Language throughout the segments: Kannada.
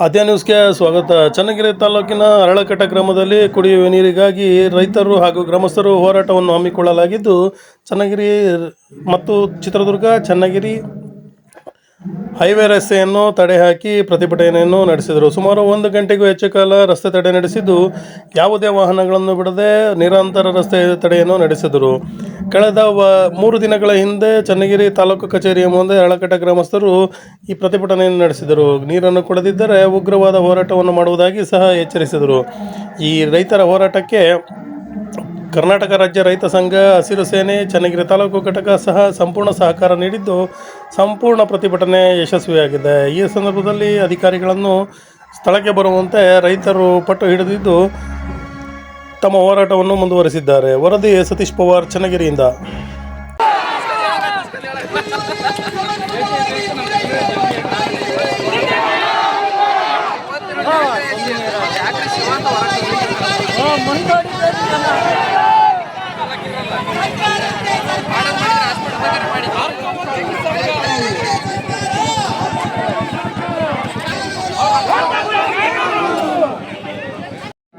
ಆದ್ಯ ನ್ಯೂಸ್ಗೆ ಸ್ವಾಗತ. ಚನ್ನಗಿರಿ ತಾಲೂಕಿನ ಅರಳಕಟ್ಟ ಗ್ರಾಮದಲ್ಲಿ ಕುಡಿಯುವ ನೀರಿಗಾಗಿ ರೈತರು ಹಾಗೂ ಗ್ರಾಮಸ್ಥರು ಹೋರಾಟವನ್ನು ಹಮ್ಮಿಕೊಳ್ಳಲಾಗಿದ್ದು, ಚನ್ನಗಿರಿ ಮತ್ತು ಚಿತ್ರದುರ್ಗ, ಚನ್ನಗಿರಿ ಹೈವೇ ರಸ್ತೆಯನ್ನು ತಡೆ ಹಾಕಿ ಪ್ರತಿಭಟನೆಯನ್ನು ನಡೆಸಿದರು. ಸುಮಾರು ಒಂದು ಗಂಟೆಗೂ ಹೆಚ್ಚು ಕಾಲ ರಸ್ತೆ ತಡೆ ನಡೆಸಿದ್ದು ಯಾವುದೇ ವಾಹನಗಳನ್ನು ಬಿಡದೆ ನಿರಂತರ ರಸ್ತೆ ತಡೆಯನ್ನು ನಡೆಸಿದರು. ಕಳೆದ ವ, ಮೂರು ದಿನಗಳ ಹಿಂದೆ ಚನ್ನಗಿರಿ ತಾಲೂಕು ಕಚೇರಿಯ ಮುಂದೆ ಅಳಕಟ್ಟ ಗ್ರಾಮಸ್ಥರು ಈ ಪ್ರತಿಭಟನೆಯನ್ನು ನಡೆಸಿದರು. ನೀರನ್ನು ಕೊಡದಿದ್ದರೆ ಉಗ್ರವಾದ ಹೋರಾಟವನ್ನು ಮಾಡುವುದಾಗಿ ಸಹ ಎಚ್ಚರಿಸಿದರು. ಈ ರೈತರ ಹೋರಾಟಕ್ಕೆ ಕರ್ನಾಟಕ ರಾಜ್ಯ ರೈತ ಸಂಘ, ಹಸಿರು ಸೇನೆ, ಚನ್ನಗಿರಿ ತಾಲೂಕು ಘಟಕ ಸಹ ಸಂಪೂರ್ಣ ಸಹಕಾರ ನೀಡಿದ್ದು ಸಂಪೂರ್ಣ ಪ್ರತಿಭಟನೆ ಯಶಸ್ವಿಯಾಗಿದೆ. ಈ ಸಂದರ್ಭದಲ್ಲಿ ಅಧಿಕಾರಿಗಳನ್ನು ಸ್ಥಳಕ್ಕೆ ಬರುವಂತೆ ರೈತರು ಪಟ್ಟು ಹಿಡಿದಿದ್ದು ತಮ್ಮ ಹೋರಾಟವನ್ನು ಮುಂದುವರಿಸಿದ್ದಾರೆ. ವರದಿ ಸತೀಶ್ ಪವಾರ್, ಚನ್ನಗಿರಿಯಿಂದ.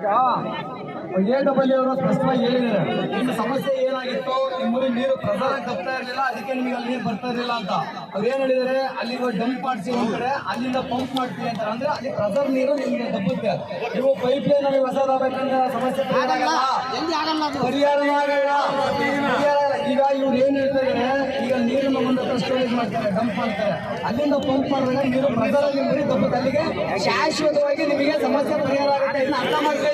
ಎ ಡಬ್ಲ್ಯೂ ಅವರು ಸ್ಪಷ್ಟವಾಗಿ ಹೇಳಿದ್ದಾರೆ ನಿಮ್ಮ ಸಮಸ್ಯೆ ಏನಾಗಿತ್ತು ನಿಮ್ಮೂರಿ ನೀರು ಪ್ರಸಾರ ತಪ್ತಾ ಇರಲಿಲ್ಲ ಅದಕ್ಕೆ ನಿಮಗೆ ಅಲ್ಲಿ ನೀರು ಬರ್ತಾ ಇರಲಿಲ್ಲ ಅಂತ. ಅವ್ರು ಏನು ಹೇಳಿದ್ದಾರೆ ಅಲ್ಲಿ ಡಂಪ್ ಮಾಡಿಸಿ ಹೋಗ್ತಾರೆ ಅಲ್ಲಿಂದ ಪಂಪ್ ಮಾಡ್ತೀವಿ ಅಂತಾರೆ ಅಂದ್ರೆ ಅಲ್ಲಿ ಪ್ರಸರ್ ನೀರು ನಿಮಗೆ ತಪ್ಪುತ್ತೆ ನೀವು ಪೈಪ್ ಲೈನ್ ಅಲ್ಲಿ ಹೊಸದಾಗಬೇಕಂದ್ರೆ ಸಮಸ್ಯೆ ಪರಿಹಾರ ಆಗಲ್ಲ. ಈಗ ಇವ್ರು ಏನು ಹೇಳ್ತಾ ಇದ್ದಾರೆ ಈಗ ನೀರನ್ನು ಒಂದು ಸ್ಟೋರೇಜ್ ಮಾಡ್ತಾರೆ ಡಂಪ್ ಮಾಡ್ತಾರೆ. ಅಲ್ಲಿಂದ ಪಂಪ್ ಮಾಡಿದಾಗ ನೀರು ಪ್ರೆಸರ್ ಅಲ್ಲಿ ನೀರು ತಪ್ಪುತ್ತೆ ಅಲ್ಲಿಗೆ ಶಾಶ್ವತವಾಗಿ ನಿಮಗೆ ಸಮಸ್ಯೆ ಪರಿಹಾರ ಆಗುತ್ತೆ. ಅರ್ಥ ಮಾಡ್ಕೊಳ್ಳಿ.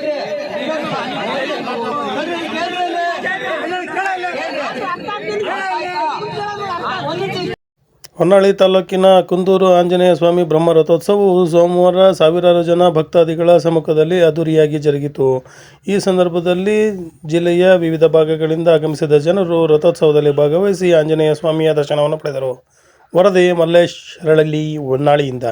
ಹೊನ್ನಾಳಿ ತಾಲೂಕಿನ ಕುಂದೂರು ಆಂಜನೇಯ ಸ್ವಾಮಿ ಬ್ರಹ್ಮ ರಥೋತ್ಸವವು ಸೋಮವಾರ ಸಾವಿರಾರು ಜನ ಭಕ್ತಾದಿಗಳ ಸಮ್ಮುಖದಲ್ಲಿ ಅದ್ದೂರಿಯಾಗಿ ಜರುಗಿತು. ಈ ಸಂದರ್ಭದಲ್ಲಿ ಜಿಲ್ಲೆಯ ವಿವಿಧ ಭಾಗಗಳಿಂದ ಆಗಮಿಸಿದ ಜನರು ರಥೋತ್ಸವದಲ್ಲಿ ಭಾಗವಹಿಸಿ ಆಂಜನೇಯ ಸ್ವಾಮಿಯ ದರ್ಶನವನ್ನು ಪಡೆದರು. ವರದಿ ಮಲ್ಲೇಶ್ ರಳಲಿ ಹೊನ್ನಾಳಿಯಿಂದ.